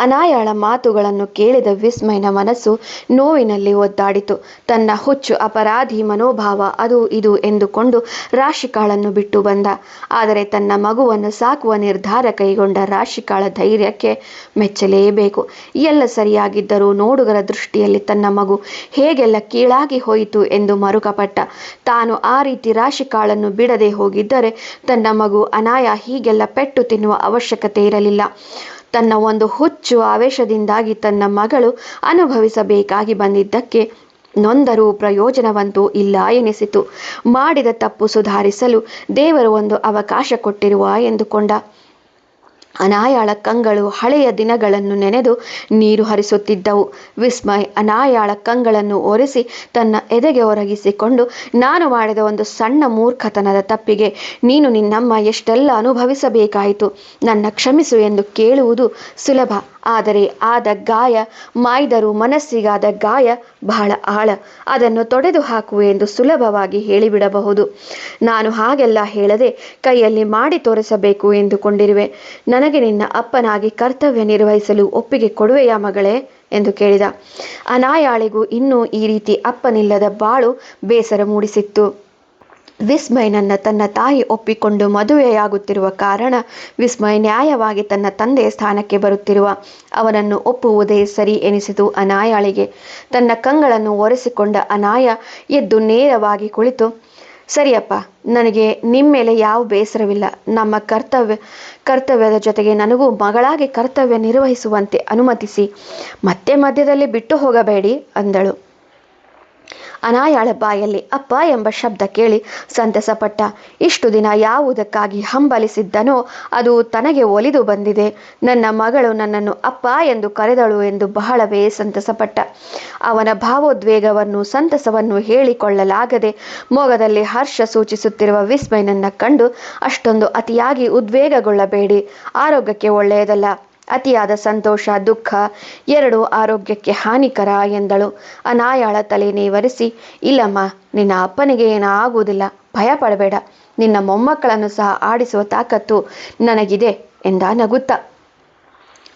ಅನಾಯಾಳ ಮಾತುಗಳನ್ನು ಕೇಳಿದ ವಿಸ್ಮಯನ ಮನಸ್ಸು ನೋವಿನಲ್ಲಿ ಒದ್ದಾಡಿತು. ತನ್ನ ಹುಚ್ಚು ಅಪರಾಧಿ ಮನೋಭಾವ ಅದು ಇದು ಎಂದುಕೊಂಡು ರಾಶಿಕಾಳನ್ನು ಬಿಟ್ಟು ಬಂದ. ಆದರೆ ತನ್ನ ಮಗುವನ್ನು ಸಾಕುವ ನಿರ್ಧಾರ ಕೈಗೊಂಡ ರಾಶಿಕಾಳ ಧೈರ್ಯಕ್ಕೆ ಮೆಚ್ಚಲೇಬೇಕು. ಎಲ್ಲ ಸರಿಯಾಗಿದ್ದರೂ ನೋಡುಗರ ದೃಷ್ಟಿಯಲ್ಲಿ ತನ್ನ ಮಗು ಹೇಗೆಲ್ಲ ಕೀಳಾಗಿ ಹೋಯಿತು ಎಂದು ಮರುಕಪಟ್ಟ. ತಾನು ಆ ರೀತಿ ರಾಶಿಕಾಳನ್ನು ಬಿಡದೆ ಹೋಗಿದ್ದರೆ ತನ್ನ ಮಗು ಅನಾಯ ಹೀಗೆಲ್ಲ ಪೆಟ್ಟು ತಿನ್ನುವ ಅವಶ್ಯಕತೆ ಇರಲಿಲ್ಲ. ತನ್ನ ಒಂದು ಹುಚ್ಚು ಆವೇಶದಿಂದಾಗಿ ತನ್ನ ಮಗಳು ಅನುಭವಿಸಬೇಕಾಗಿ ಬಂದಿದ್ದಕ್ಕೆ ನೊಂದರೂ ಪ್ರಯೋಜನವಂತೂ ಇಲ್ಲ ಎನಿಸಿತು. ಮಾಡಿದ ತಪ್ಪು ಸುಧಾರಿಸಲು ದೇವರು ಒಂದು ಅವಕಾಶ ಕೊಟ್ಟಿರುವ ಎಂದುಕೊಂಡ ಅನಾಯಾಳ ಕಂಗಳು ಹಳೆಯ ದಿನಗಳನ್ನು ನೆನೆದು ನೀರು ಹರಿಸುತ್ತಿದ್ದವು. ವಿಸ್ಮಯ್ ಅನಾಯಾಳ ಕಂಗಳನ್ನು ಒರೆಸಿ ತನ್ನ ಎದೆಗೆ ಒರಗಿಸಿಕೊಂಡು, ನಾನು ಮಾಡಿದ ಒಂದು ಸಣ್ಣ ಮೂರ್ಖತನದ ತಪ್ಪಿಗೆ ನೀನು ನಿನ್ನಮ್ಮ ಎಷ್ಟೆಲ್ಲ ಅನುಭವಿಸಬೇಕಾಯಿತು. ನನ್ನ ಕ್ಷಮಿಸು ಎಂದು ಕೇಳುವುದು ಸುಲಭ. ಆದರೆ ಆದ ಗಾಯ, ಮಾಯ್ದರೂ ಮನಸ್ಸಿಗಾದ ಗಾಯ ಬಹಳ ಆಳ. ಅದನ್ನು ತೊಡೆದು ಹಾಕುವೆ ಎಂದು ಸುಲಭವಾಗಿ ಹೇಳಿಬಿಡಬಹುದು. ನಾನು ಹಾಗೆಲ್ಲ ಹೇಳದೆ ಕೈಯಲ್ಲಿ ಮಾಡಿ ತೋರಿಸಬೇಕು ಎಂದುಕೊಂಡಿರುವೆ. ನನಗೆ ನಿನ್ನ ಅಪ್ಪನಾಗಿ ಕರ್ತವ್ಯ ನಿರ್ವಹಿಸಲು ಒಪ್ಪಿಗೆ ಕೊಡುವೆಯಾ ಮಗಳೇ? ಎಂದು ಕೇಳಿದ. ಅನಾಯಾಳಿಗೂ ಇನ್ನೂ ಈ ರೀತಿ ಅಪ್ಪನಿಲ್ಲದ ಬಾಳು ಬೇಸರ ಮೂಡಿಸಿತ್ತು. ವಿಸ್ಮಯನನ್ನ ತನ್ನ ತಾಯಿ ಒಪ್ಪಿಕೊಂಡು ಮದುವೆಯಾಗುತ್ತಿರುವ ಕಾರಣ ವಿಸ್ಮಯ್ ನ್ಯಾಯವಾಗಿ ತನ್ನ ತಂದೆಯ ಸ್ಥಾನಕ್ಕೆ ಬರುತ್ತಿರುವ ಅವನನ್ನು ಒಪ್ಪುವುದೇ ಸರಿ ಎನಿಸಿತು ಅನಾಯಾಳಿಗೆ. ತನ್ನ ಕಂಗಳನ್ನು ಒರೆಸಿಕೊಂಡ ಅನಾಯ ಎದ್ದು ನೇರವಾಗಿ ಕುಳಿತು ಸರಿಯಪ್ಪ, ನನಗೆ ನಿಮ್ಮ ಮೇಲೆ ಯಾವ ಬೇಸರವಿಲ್ಲ. ನಮ್ಮ ಕರ್ತವ್ಯ, ಕರ್ತವ್ಯದ ಜೊತೆಗೆ ನನಗೂ ಮಗಳಾಗಿ ಕರ್ತವ್ಯ ನಿರ್ವಹಿಸುವಂತೆ ಅನುಮತಿಸಿ. ಮತ್ತೆ ಮಧ್ಯದಲ್ಲಿ ಬಿಟ್ಟು ಹೋಗಬೇಡಿ, ಅಂದಳು. ಅನಾಯಾಳ ಬಾಯಲ್ಲಿ ಅಪ್ಪ ಎಂಬ ಶಬ್ದ ಕೇಳಿ ಸಂತಸಪಟ್ಟ. ಇಷ್ಟು ದಿನ ಯಾವುದಕ್ಕಾಗಿ ಹಂಬಲಿಸಿದ್ದನೋ ಅದು ತನಗೆ ಒಲಿದು ಬಂದಿದೆ. ನನ್ನ ಮಗಳು ನನ್ನನ್ನು ಅಪ್ಪ ಎಂದು ಕರೆದಳು ಎಂದು ಬಹಳವೇ ಸಂತಸಪಟ್ಟ. ಅವನ ಭಾವೋದ್ವೇಗವನ್ನು, ಸಂತಸವನ್ನು ಹೇಳಿಕೊಳ್ಳಲಾಗದೆ ಮೊಗದಲ್ಲಿ ಹರ್ಷ ಸೂಚಿಸುತ್ತಿರುವ ವಿಸ್ಮಯನನ್ನ ಕಂಡು ಅಷ್ಟೊಂದು ಅತಿಯಾಗಿ ಉದ್ವೇಗಗೊಳ್ಳಬೇಡಿ. ಆರೋಗ್ಯಕ್ಕೆ ಒಳ್ಳೆಯದಲ್ಲ. ಅತಿಯಾದ ಸಂತೋಷ, ದುಃಖ, ಎರಡು ಆರೋಗ್ಯಕ್ಕೆ ಹಾನಿಕರ ಎಂದಳು. ಅನಾಯಾಳ ತಲೆ ನೇವರಿಸಿ, ಇಲ್ಲಮ್ಮ, ನಿನ್ನ ಅಪ್ಪನಿಗೆ ಏನಾಗುವುದಿಲ್ಲ ಭಯ ಪಡಬೇಡ ನಿನ್ನ ಮೊಮ್ಮಕ್ಕಳನ್ನು ಸಹ ಆಡಿಸುವ ತಾಕತ್ತು ನನಗಿದೆ ಎಂದ ನಗುತ್ತ.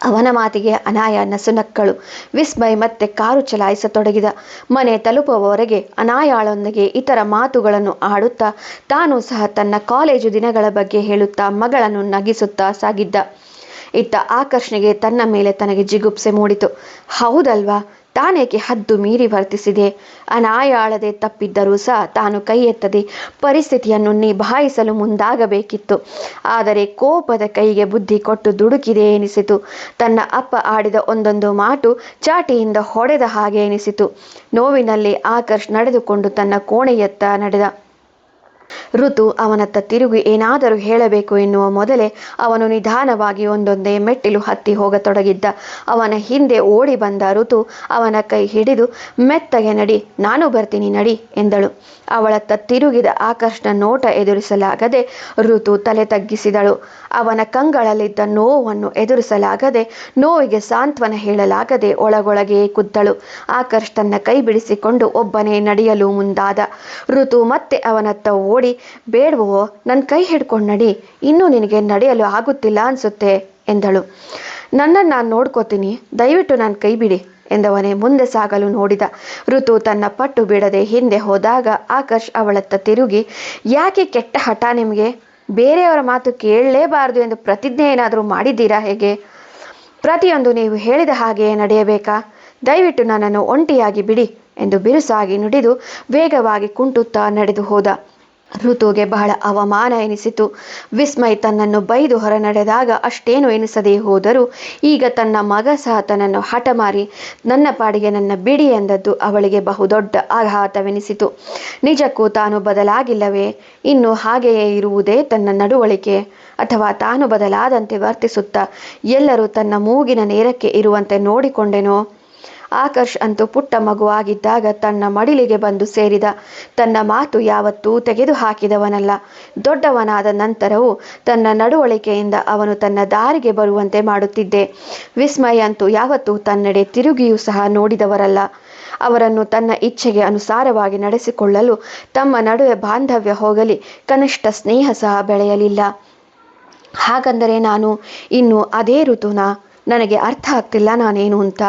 ಅವನ ಮಾತಿಗೆ ಅನಾಯ ನಸುನಕ್ಕಳು ವಿಸ್ಮಯ್ ಮತ್ತೆ ಕಾರು ಚಲಾಯಿಸತೊಡಗಿದ. ಮನೆ ತಲುಪುವವರೆಗೆ ಅನಾಯಾಳೊಂದಿಗೆ ಇತರ ಮಾತುಗಳನ್ನು ಆಡುತ್ತಾ, ತಾನು ಸಹ ತನ್ನ ಕಾಲೇಜು ದಿನಗಳ ಬಗ್ಗೆ ಹೇಳುತ್ತಾ ಮಗಳನ್ನು ನಗಿಸುತ್ತಾ ಸಾಗಿದ್ದ. ಇತ್ತ ಆಕರ್ಷಣೆಗೆ ತನ್ನ ಮೇಲೆ ತನಗೆ ಜಿಗುಪ್ಸೆ ಮೂಡಿತು. ಹೌದಲ್ವಾ? ತಾನೇಕೆ ಹದ್ದು ಮೀರಿ ವರ್ತಿಸಿದೆ? ಅನಾಯಾಳದೆ ತಪ್ಪಿದ್ದರೂ ಸಹ ತಾನು ಕೈ ಎತ್ತದೆ ಪರಿಸ್ಥಿತಿಯನ್ನು ನಿಭಾಯಿಸಲು ಮುಂದಾಗಬೇಕಿತ್ತು. ಆದರೆ ಕೋಪದ ಕೈಗೆ ಬುದ್ಧಿ ಕೊಟ್ಟು ದುಡುಕಿದೆ ಎನಿಸಿತು. ತನ್ನ ಅಪ್ಪ ಆಡಿದ ಒಂದೊಂದು ಮಾತು ಚಾಟಿಯಿಂದ ಹೊಡೆದ ಹಾಗೆ ಎನಿಸಿತು. ನೋವಿನಲ್ಲಿ ಆಕರ್ಷ್ ನಡೆದುಕೊಂಡು ತನ್ನ ಕೋಣೆಯತ್ತ ನಡೆದ. ಋತು ಅವನತ್ತ ತಿರುಗಿ ಏನಾದರೂ ಹೇಳಬೇಕು ಎನ್ನುವ ಮೊದಲೇ ಅವನು ನಿಧಾನವಾಗಿ ಒಂದೊಂದೇ ಮೆಟ್ಟಿಲು ಹತ್ತಿ ಹೋಗತೊಡಗಿದ್ದ. ಅವನ ಹಿಂದೆ ಓಡಿ ಬಂದ ಋತು ಅವನ ಕೈ ಹಿಡಿದು, ಮೆತ್ತಗೆ ನಡಿ, ನಾನು ಬರ್ತೀನಿ ನಡಿ ಎಂದಳು. ಅವಳತ್ತ ತಿರುಗಿದ ಆಕರ್ಷಣ ನೋಟ ಎದುರಿಸಲಾಗದೆ ಋತು ತಲೆ ತಗ್ಗಿಸಿದಳು. ಅವನ ಕಂಗಳಲ್ಲಿದ್ದ ನೋವನ್ನು ಎದುರಿಸಲಾಗದೆ ನೋವಿಗೆ ಸಾಂತ್ವನ ಹೇಳಲಾಗದೆ ಒಳಗೊಳಗೆ ಕುದ್ದಳು. ಆಕರ್ಷ್ ಕೈ ಬಿಡಿಸಿಕೊಂಡು ಒಬ್ಬನೇ ನಡೆಯಲು ಮುಂದಾದ. ಋತು ಮತ್ತೆ ಅವನತ್ತ ಓಡಿ ಬೇಡವೋ ನನ್ನ ಕೈ ಹಿಡ್ಕೊಂಡು ನಡಿ, ಇನ್ನೂ ನಿನಗೆ ನಡೆಯಲು ಆಗುತ್ತಿಲ್ಲ ಅನ್ಸುತ್ತೆ, ಎಂದಳು. ನನ್ನನ್ನು ನಾನು ನೋಡ್ಕೋತೀನಿ, ದಯವಿಟ್ಟು ನಾನು ಕೈ ಬಿಡಿ, ಎಂದವನೇ ಮುಂದೆ ಸಾಗಲು ನೋಡಿದ. ಋತು ತನ್ನ ಪಟ್ಟು ಬಿಡದೆ ಹಿಂದೆ ಹೋದಾಗ ಆಕರ್ಷ್ ಅವಳತ್ತ ತಿರುಗಿ, ಯಾಕೆ ಕೆಟ್ಟ ಹಠ ನಿಮಗೆ? ಬೇರೆಯವರ ಮಾತು ಕೇಳಲೇಬಾರದು ಎಂದು ಪ್ರತಿಜ್ಞೆ ಏನಾದರೂ ಮಾಡಿದ್ದೀರಾ ಹೇಗೆ? ಪ್ರತಿಯೊಂದು ನೀವು ಹೇಳಿದ ಹಾಗೆಯೇ ನಡೆಯಬೇಕಾ? ದಯವಿಟ್ಟು ನನ್ನನ್ನು ಒಂಟಿಯಾಗಿ ಬಿಡಿ ಎಂದು ಬಿರುಸಾಗಿ ನುಡಿದು ವೇಗವಾಗಿ ಕುಂಟುತ್ತಾ ನಡೆದು ಹೋದ. ಋತುಗೆ ಬಹಳ ಅವಮಾನ ಎನಿಸಿತು. ವಿಸ್ಮಯ್ ತನ್ನನ್ನು ಬೈದು ಹೊರ ನಡೆದಾಗ ಅಷ್ಟೇನು ಎನಿಸದೇ ಹೋದರೂ ಈಗ ತನ್ನ ಮಗ ಸಹ ತನ್ನನ್ನು ಹಠಮಾರಿ ನನ್ನ ಪಾಡಿಗೆ ನನ್ನ ಬಿಡಿ ಎಂದದ್ದು ಅವಳಿಗೆ ಬಹುದೊಡ್ಡ ಆಘಾತವೆನಿಸಿತು. ನಿಜಕ್ಕೂ ತಾನು ಬದಲಾಗಿಲ್ಲವೇ? ಇನ್ನು ಹಾಗೆಯೇ ಇರುವುದೇ ತನ್ನ ನಡವಳಿಕೆ. ಅಥವಾ ತಾನು ಬದಲಾದಂತೆ ವರ್ತಿಸುತ್ತಾ ಎಲ್ಲರೂ ತನ್ನ ಮೂಗಿನ ನೇರಕ್ಕೆ ಇರುವಂತೆ ನೋಡಿಕೊಂಡೆನೋ? ಆಕರ್ಷ್ ಅಂತೂ ಪುಟ್ಟ ಮಗುವಾಗಿದ್ದಾಗ ತನ್ನ ಮಡಿಲಿಗೆ ಬಂದು ಸೇರಿದ. ತನ್ನ ಮಾತು ಯಾವತ್ತೂ ತೆಗೆದುಹಾಕಿದವನಲ್ಲ. ದೊಡ್ಡವನಾದ ನಂತರವೂ ತನ್ನ ನಡವಳಿಕೆಯಿಂದ ಅವನು ತನ್ನ ದಾರಿಗೆ ಬರುವಂತೆ ಮಾಡುತ್ತಿದ್ದೆ. ವಿಸ್ಮಯ ಅಂತೂ ಯಾವತ್ತೂ ತನ್ನೆಡೆ ತಿರುಗಿಯೂ ಸಹ ನೋಡಿದವರಲ್ಲ. ಅವರನ್ನು ತನ್ನ ಇಚ್ಛೆಗೆ ಅನುಸಾರವಾಗಿ ನಡೆಸಿಕೊಳ್ಳಲು ತಮ್ಮ ನಡುವೆ ಬಾಂಧವ್ಯ ಹೋಗಲಿ, ಕನಿಷ್ಠ ಸ್ನೇಹ ಸಹ ಬೆಳೆಯಲಿಲ್ಲ. ಹಾಗಂದರೆ ನಾನು ಇನ್ನು ಅದೇ ಋತುನ? ನನಗೆ ಅರ್ಥ ಆಗ್ತಿಲ್ಲ ನಾನೇನು ಅಂತ.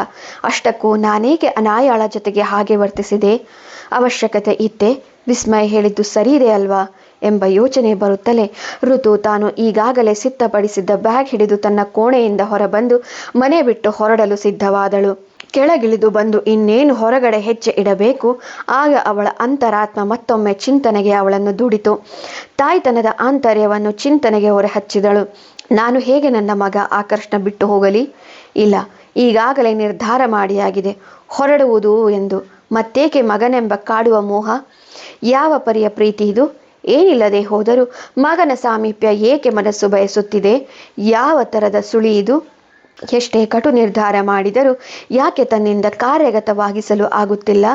ಅಷ್ಟಕ್ಕೂ ನಾನೇಕೆ ಅನಾಯಾಳ ಜೊತೆಗೆ ಹಾಗೆ ವರ್ತಿಸಿದೆ? ಅವಶ್ಯಕತೆ ಇತ್ತೆ. ವಿಸ್ಮಯ ಹೇಳಿದ್ದು ಸರಿಯಿದೆ ಅಲ್ವಾ? ಎಂಬ ಯೋಚನೆ ಬರುತ್ತಲೇ ಋತು ತಾನು ಈಗಾಗಲೇ ಸಿದ್ಧಪಡಿಸಿದ್ದ ಬ್ಯಾಗ್ ಹಿಡಿದು ತನ್ನ ಕೋಣೆಯಿಂದ ಹೊರಬಂದು ಮನೆ ಬಿಟ್ಟು ಹೊರಡಲು ಸಿದ್ಧವಾದಳು. ಕೆಳಗಿಳಿದು ಬಂದು ಇನ್ನೇನು ಹೊರಗಡೆ ಹೆಜ್ಜೆ ಇಡಬೇಕು? ಆಗ ಅವಳ ಅಂತರಾತ್ಮ ಮತ್ತೊಮ್ಮೆ ಚಿಂತನೆಗೆ ಅವಳನ್ನು ದುಡಿತು. ತಾಯ್ತನದ ಆಂತರ್ಯವನ್ನು ಚಿಂತನೆಗೆ ಹೊರಹಚ್ಚಿದಳು. ನಾನು ಹೇಗೆ ನನ್ನ ಮಗ ಆಕರ್ಷಣ ಬಿಟ್ಟು ಹೋಗಲಿ? ಇಲ್ಲ, ಈಗಾಗಲೇ ನಿರ್ಧಾರ ಮಾಡಿಯಾಗಿದೆ. ಹೊರಡುವುದು ಎಂದು. ಮತ್ತೇಕೆ ಮಗನೆಂಬ ಕಾಡುವ ಮೋಹ? ಯಾವ ಪರಿಯ ಪ್ರೀತಿ ಇದು? ಏನಿಲ್ಲದೆ ಹೋದರೂ ಮಗನ ಸಾಮೀಪ್ಯ ಏಕೆ ಮನಸ್ಸು ಬಯಸುತ್ತಿದೆ? ಯಾವ ಥರದ ಸುಳಿ ಇದು? ಎಷ್ಟೇ ಕಟು ನಿರ್ಧಾರ ಮಾಡಿದರೂ ಯಾಕೆ ತನ್ನಿಂದ ಕಾರ್ಯಗತವಾಗಿಸಲು ಆಗುತ್ತಿಲ್ಲ?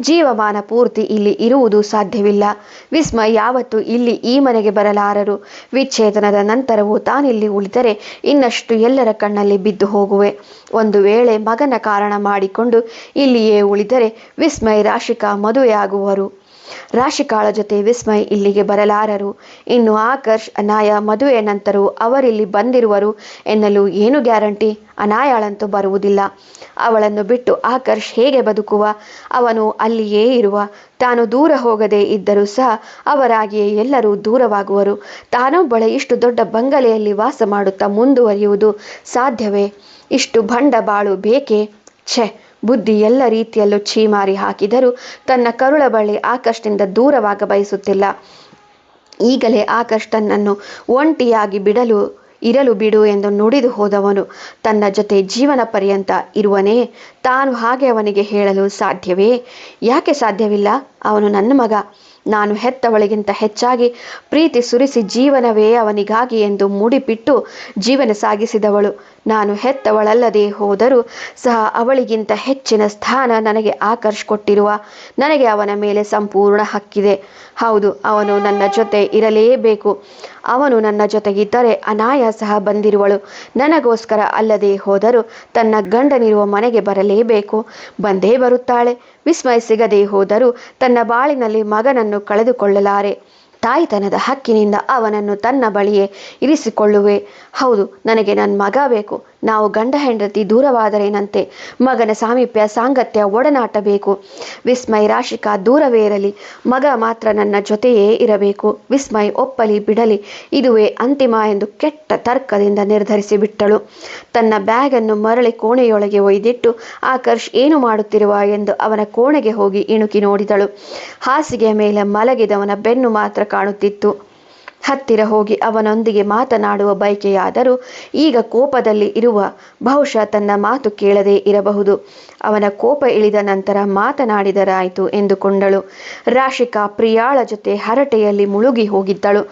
ಜೀವಮಾನ ಪೂರ್ತಿ ಇಲ್ಲಿ ಇರುವುದು ಸಾಧ್ಯವಿಲ್ಲ. ವಿಸ್ಮ ಯಾವತ್ತೂ ಇಲ್ಲಿ ಈ ಮನೆಗೆ ಬರಲಾರರು. ವಿಚ್ಛೇದನದ ನಂತರವೂ ತಾನಿಲ್ಲಿ ಉಳಿದರೆ ಇನ್ನಷ್ಟು ಎಲ್ಲರ ಕಣ್ಣಲ್ಲಿ ಬಿದ್ದು ಹೋಗುವೆ. ಒಂದು ವೇಳೆ ಮಗನ ಕಾರಣ ಮಾಡಿಕೊಂಡು ಇಲ್ಲಿಯೇ ಉಳಿದರೆ ವಿಸ್ಮಯ ರಾಶಿಕಾ ಮದುವೆಯಾಗುವರು. ರಾಶಿಕಾಳ ಜೊತೆ ವಿಸ್ಮಯ್ ಇಲ್ಲಿಗೆ ಬರಲಾರರು. ಇನ್ನು ಆಕರ್ಷ್, ಅನಾಯ ಮದುವೆ ನಂತರ ಅವರಿಲ್ಲಿ ಬಂದಿರುವರು ಎನ್ನಲು ಏನು ಗ್ಯಾರಂಟಿ? ಅನಾಯಾಳಂತೂ ಬರುವುದಿಲ್ಲ. ಅವಳನ್ನು ಬಿಟ್ಟು ಆಕರ್ಷ್ ಹೇಗೆ ಬದುಕುವ? ಅವನು ಅಲ್ಲಿಯೇ ಇರುವ. ತಾನು ದೂರ ಹೋಗದೇ ಇದ್ದರೂ ಸಹ ಅವರಾಗಿಯೇ ಎಲ್ಲರೂ ದೂರವಾಗುವರು. ತಾನೊಬ್ಬಳೆ ಇಷ್ಟು ದೊಡ್ಡ ಬಂಗಲೆಯಲ್ಲಿ ವಾಸ ಮಾಡುತ್ತಾ ಮುಂದುವರಿಯುವುದು ಸಾಧ್ಯವೇ? ಇಷ್ಟು ಭಂಡ ಬಾಳು ಬೇಕೇ? ಛೆ! ಬುದ್ಧಿ ಎಲ್ಲ ರೀತಿಯಲ್ಲೂ ಛೀಮಾರಿ ಹಾಕಿದರೂ ತನ್ನ ಕರುಳ ಬಳಿ ಆಕರ್ಷ್ನಿಂದ ದೂರವಾಗ ಬಯಸುತ್ತಿಲ್ಲ ಈಗಲೇ ಆಕಷ್ಟನನ್ನು ಒಂಟಿಯಾಗಿ ಬಿಡಲು, ಇರಲು ಬಿಡು ಎಂದು ನುಡಿದು ಹೋದವನು ತನ್ನ ಜೊತೆ ಜೀವನ ಪರ್ಯಂತ ಇರುವನೇ, ತಾನು ಹಾಗೆ ಅವನಿಗೆ ಹೇಳಲು ಸಾಧ್ಯವೇ? ಯಾಕೆ ಸಾಧ್ಯವಿಲ್ಲ? ಅವನು ನನ್ನ ಮಗ. ನಾನು ಹೆತ್ತವಳಿಗಿಂತ ಹೆಚ್ಚಾಗಿ ಪ್ರೀತಿ ಸುರಿಸಿ ಜೀವನವೇ ಅವನಿಗಾಗಿ ಎಂದು ಮುಡಿಪಿಟ್ಟು ಜೀವನ ಸಾಗಿಸಿದವಳು. ನಾನು ಹೆತ್ತವಳಲ್ಲದೆ ಹೋದರೂ ಸಹ ಅವಳಿಗಿಂತ ಹೆಚ್ಚಿನ ಸ್ಥಾನ ನನಗೆ ಆಕರ್ಷ್ ಕೊಟ್ಟಿರುವ ನನಗೆ ಅವನ ಮೇಲೆ ಸಂಪೂರ್ಣ ಹಕ್ಕಿದೆ. ಹೌದು, ಅವನು ನನ್ನ ಜೊತೆ ಇರಲೇಬೇಕು. ಅವನು ನನ್ನ ಜೊತೆಗಿದ್ದರೆ ಅನಾಯ ಸಹ ಬಂದಿರುವಳು. ನನಗೋಸ್ಕರ ಅಲ್ಲದೆ ಹೋದರೂ ತನ್ನ ಗಂಡನಿರುವ ಮನೆಗೆ ಬರಲೇಬೇಕು. ಬಂದೇ ಬರುತ್ತಾಳೆ. ವಿಸ್ಮಯ ಸಿಗದೆ ಹೋದರೂ ತನ್ನ ಬಾಳಿನಲ್ಲಿ ಮಗನನ್ನು ಕಳೆದುಕೊಳ್ಳಲಾರೆ. ತಾಯಿತನದ ಹಕ್ಕಿನಿಂದ ಅವನನ್ನು ತನ್ನ ಬಳಿಯೇ ಇರಿಸಿಕೊಳ್ಳುವೆ. ಹೌದು, ನನಗೆ ನನ್ನ ಮಗ ಬೇಕು. ನಾವು ಗಂಡ ಹೆಂಡತಿ ದೂರವಾದರೇನಂತೆ? ಮಗನ ಸಾಮೀಪ್ಯ ಸಾಂಗತ್ಯ ಒಡನಾಟ ಬೇಕು ವಿಸ್ಮಯ್ ರಾಶಿಕಾ ದೂರವೇ ಇರಲಿ ಮಗ ಮಾತ್ರ ನನ್ನ ಜೊತೆಯೇ ಇರಬೇಕು. ವಿಸ್ಮಯ್ ಒಪ್ಪಲಿ ಬಿಡಲಿ, ಇದುವೇ ಅಂತಿಮ ಎಂದು ಕೆಟ್ಟ ತರ್ಕದಿಂದ ನಿರ್ಧರಿಸಿ ಬಿಟ್ಟಳು. ತನ್ನ ಬ್ಯಾಗನ್ನು ಮರಳಿ ಕೋಣೆಯೊಳಗೆ ಒಯ್ದಿಟ್ಟು, ಆಕರ್ಷ್ ಏನು ಮಾಡುತ್ತಿರುವ ಎಂದು ಅವನ ಕೋಣೆಗೆ ಹೋಗಿ ಇಣುಕಿ ನೋಡಿದಳು. ಹಾಸಿಗೆಯ ಮೇಲೆ ಮಲಗಿದವನ ಬೆನ್ನು ಮಾತ್ರ ಕಾಣುತ್ತಿತ್ತು. ಹತ್ತಿರ ಹೋಗಿ ಅವನೊಂದಿಗೆ ಮಾತನಾಡುವ ಬಯಕೆಯಾದರೂ ಈಗ ಕೋಪದಲ್ಲಿ ಇರುವ ಬಹುಶಃ ತನ್ನ ಮಾತು ಕೇಳದೇ ಇರಬಹುದು. ಅವನ ಕೋಪ ಇಳಿದ ನಂತರ ಮಾತನಾಡಿದರಾಯಿತು ಎಂದುಕೊಂಡಳು. ರಾಶಿಕಾ ಪ್ರಿಯಾಳ ಜೊತೆ ಹರಟೆಯಲ್ಲಿ ಮುಳುಗಿ ಹೋಗಿದ್ದಳು.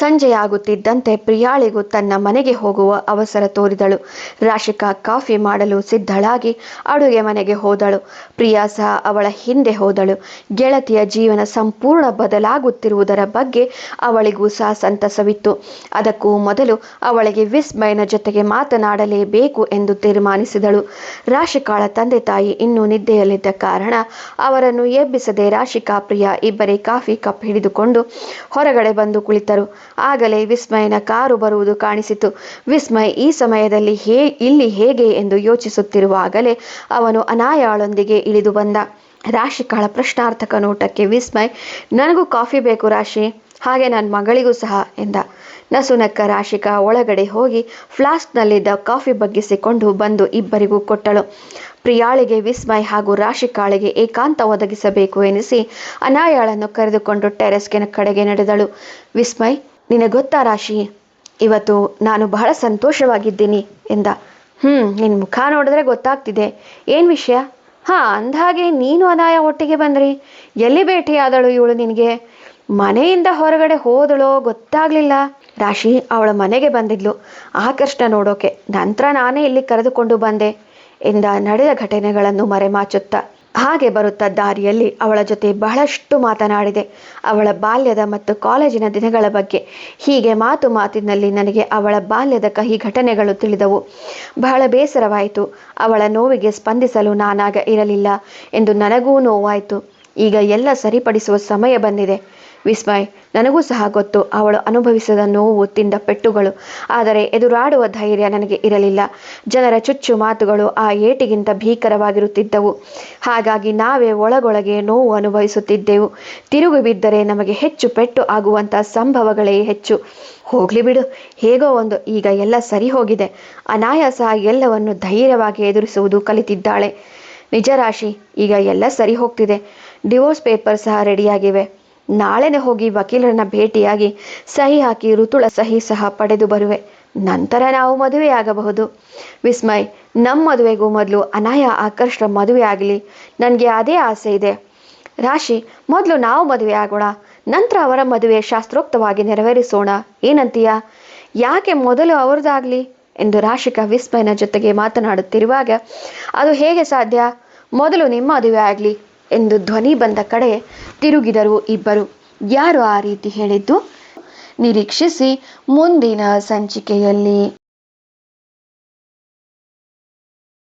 ಸಂಜೆಯಾಗುತ್ತಿದ್ದಂತೆ ಪ್ರಿಯಾಳಿಗೂ ತನ್ನ ಮನೆಗೆ ಹೋಗುವ ಅವಸರ ತೋರಿದಳು. ರಾಶಿಕಾ ಕಾಫಿ ಮಾಡಲು ಸಿದ್ಧಳಾಗಿ ಅಡುಗೆ ಮನೆಗೆ ಹೋದಳು. ಪ್ರಿಯಾ ಸಹ ಅವಳ ಹಿಂದೆ ಹೋದಳು. ಗೆಳತಿಯ ಜೀವನ ಸಂಪೂರ್ಣ ಬದಲಾಗುತ್ತಿರುವುದರ ಬಗ್ಗೆ ಅವಳಿಗೂ ಸಹ ಸಂತಸವಿತ್ತು. ಅದಕ್ಕೂ ಮೊದಲು ಅವಳಿಗೆ ವಿಸ್ಮಯನ ಜೊತೆಗೆ ಮಾತನಾಡಲೇಬೇಕು ಎಂದು ತೀರ್ಮಾನಿಸಿದಳು. ರಾಶಿಕಾಳ ತಂದೆ ತಾಯಿ ಇನ್ನೂ ನಿದ್ದೆಯಲ್ಲಿದ್ದ ಕಾರಣ ಅವರನ್ನು ಎಬ್ಬಿಸದೆ ರಾಶಿಕಾ, ಪ್ರಿಯಾ ಇಬ್ಬರೇ ಕಾಫಿ ಕಪ್ ಹಿಡಿದುಕೊಂಡು ಹೊರಗಡೆ ಬಂದು ಕುಳಿತರು. ಆಗಲೇ ವಿಸ್ಮಯನ ಕಾರು ಬರುವುದು ಕಾಣಿಸಿತು. ವಿಸ್ಮಯ ಈ ಸಮಯದಲ್ಲಿ ಹೇ, ಇಲ್ಲಿ ಹೇಗೆ ಎಂದು ಯೋಚಿಸುತ್ತಿರುವಾಗಲೇ ಅವನು ಅನಾಯಾಳೊಂದಿಗೆ ಇಳಿದು ಬಂದ. ರಾಶಿಕಾಳ ಪ್ರಶ್ನಾರ್ಥಕ ನೋಟಕ್ಕೆ ವಿಸ್ಮಯ್, ನನಗೂ ಕಾಫಿ ಬೇಕು ರಾಶಿ. ಹಾಗೆ ನನ್ನ ಮಗಳಿಗೂ ಸಹ ಎಂದ. ನಸುನಕ್ಕ ರಾಶಿಕಾ ಒಳಗಡೆ ಹೋಗಿ ಫ್ಲಾಸ್ಕ್ನಲ್ಲಿದ್ದ ಕಾಫಿ ಬಗ್ಗಿಸಿಕೊಂಡು ಬಂದು ಇಬ್ಬರಿಗೂ ಕೊಟ್ಟಳು. ಪ್ರಿಯಾಳಿಗೆ ವಿಸ್ಮಯ್ ಹಾಗೂ ರಾಶಿಕಾಳಿಗೆ ಏಕಾಂತ ಒದಗಿಸಬೇಕು ಎನಿಸಿ ಅನಾಯಾಳನ್ನು ಕರೆದುಕೊಂಡು ಟೆರೆಸ್ಗೆ ಕಡೆಗೆ ನಡೆದಳು. ವಿಸ್ಮಯ್, ನಿನಗೆ ಗೊತ್ತಾ ರಾಶಿ? ಇವತ್ತು ನಾನು ಬಹಳ ಸಂತೋಷವಾಗಿದ್ದೀನಿ ಎಂದ. ಹ್ಞೂ ನಿನ್ನ ಮುಖ ನೋಡಿದ್ರೆ ಗೊತ್ತಾಗ್ತಿದೆ. ಏನ್ ವಿಷಯ? ಹಾಂ, ಅಂದಹಾಗೆ ನೀನು ಅನಾಯ ಒಟ್ಟಿಗೆ ಬಂದ್ರಿ. ಎಲ್ಲಿ ಭೇಟಿಯಾದಳು ಇವಳು ನಿನಗೆ? ಮನೆಯಿಂದ ಹೊರಗಡೆ ಹೋದಳೋ ಗೊತ್ತಾಗ್ಲಿಲ್ಲ. ರಾಶಿ ಅವಳ ಮನೆಗೆ ಬಂದಿದ್ಲು. ಆಕರ್ಷಣ ನೋಡೋಕೆ, ನಂತರ ನಾನೇ ಇಲ್ಲಿ ಕರೆದುಕೊಂಡು ಬಂದೆ ಎಂದ ನಡೆದ ಘಟನೆಗಳನ್ನು ಮರೆಮಾಚುತ್ತಾ. ಹಾಗೆ ಬರುತ್ತಾ ದಾರಿಯಲ್ಲಿ ಅವಳ ಜೊತೆ ಬಹಳಷ್ಟು ಮಾತನಾಡಿದೆ. ಅವಳ ಬಾಲ್ಯದ ಮತ್ತು ಕಾಲೇಜಿನ ದಿನಗಳ ಬಗ್ಗೆ. ಹೀಗೆ ಮಾತು ಮಾತಿನಲ್ಲಿ ನನಗೆ ಅವಳ ಬಾಲ್ಯದ ಕಹಿ ಘಟನೆಗಳು ತಿಳಿದವು. ಬಹಳ ಬೇಸರವಾಯಿತು. ಅವಳ ನೋವಿಗೆ ಸ್ಪಂದಿಸಲು ನಾನಾಗ ಇರಲಿಲ್ಲ ಎಂದು ನನಗೂ ನೋವಾಯಿತು. ಈಗ ಎಲ್ಲ ಸರಿಪಡಿಸುವ ಸಮಯ ಬಂದಿದೆ. ವಿಸ್ಮಯ್. ನನಗೂ ಸಹ ಗೊತ್ತು, ಅವಳು ಅನುಭವಿಸಿದ ನೋವು ತಿಂದ ಪೆಟ್ಟುಗಳು. ಆದರೆ ಎದುರಾಡುವ ಧೈರ್ಯ ನನಗೆ ಇರಲಿಲ್ಲ. ಜನರ ಚುಚ್ಚು ಮಾತುಗಳು ಆ ಏಟಿಗಿಂತ ಭೀಕರವಾಗಿರುತ್ತಿದ್ದವು. ಹಾಗಾಗಿ ನಾವೇ ಒಳಗೊಳಗೆ ನೋವು ಅನುಭವಿಸುತ್ತಿದ್ದೆವು. ತಿರುಗಿ ಬಿದ್ದರೆ ನಮಗೆ ಹೆಚ್ಚು ಪೆಟ್ಟು ಆಗುವಂಥ ಸಂಭವಗಳೇ ಹೆಚ್ಚು. ಹೋಗ್ಲಿ ಬಿಡು, ಹೇಗೋ ಒಂದು, ಈಗ ಎಲ್ಲ ಸರಿ ಹೋಗಿದೆ. ಅನಾಯಾಸ ಎಲ್ಲವನ್ನು ಧೈರ್ಯವಾಗಿ ಎದುರಿಸುವುದು ಕಲಿತಿದ್ದಾಳೆ. ನಿಜರಾಶಿ, ಈಗ ಎಲ್ಲ ಸರಿ ಹೋಗ್ತಿದೆ. ಡಿವೋರ್ಸ್ ಪೇಪರ್ ಸಹ ರೆಡಿಯಾಗಿವೆ. ನಾಳೆನೆ ಹೋಗಿ ವಕೀಲರನ್ನ ಭೇಟಿಯಾಗಿ ಸಹಿ ಹಾಕಿ ಋತುಳ ಸಹಿ ಸಹ ಪಡೆದು ಬರುವೆ. ನಂತರ ನಾವು ಮದುವೆಯಾಗಬಹುದು. ವಿಸ್ಮಯ್ ನಮ್ಮ ಮದುವೆಗೂ ಮೊದಲು ಅನಾಯ ಆಕರ್ಷ ಮದುವೆ ಆಗಲಿ. ನನಗೆ ಅದೇ ಆಸೆ ಇದೆ. ರಾಶಿ, ಮೊದಲು ನಾವು ಮದುವೆ ಆಗೋಣ. ನಂತರ ಅವರ ಮದುವೆ ಶಾಸ್ತ್ರೋಕ್ತವಾಗಿ ನೆರವೇರಿಸೋಣ. ಏನಂತೀಯ? ಯಾಕೆ ಮೊದಲು ಅವರದಾಗಲಿ? ಎಂದು ರಾಶಿಕಾ ವಿಸ್ಮಯನ ಜೊತೆಗೆ ಮಾತನಾಡುತ್ತಿರುವಾಗ, ಅದು ಹೇಗೆ ಸಾಧ್ಯ? ಮೊದಲು ನಿಮ್ಮ ಮದುವೆ ಆಗಲಿ. ಎಂದು ಧ್ವನಿ ಬಂದ ಕಡೆ ತಿರುಗಿದರು ಇಬ್ಬರು. ಯಾರು ಆ ರೀತಿ ಹೇಳಿದ್ದು? ನಿರೀಕ್ಷಿಸಿ ಮುಂದಿನ ಸಂಚಿಕೆಯಲ್ಲಿ.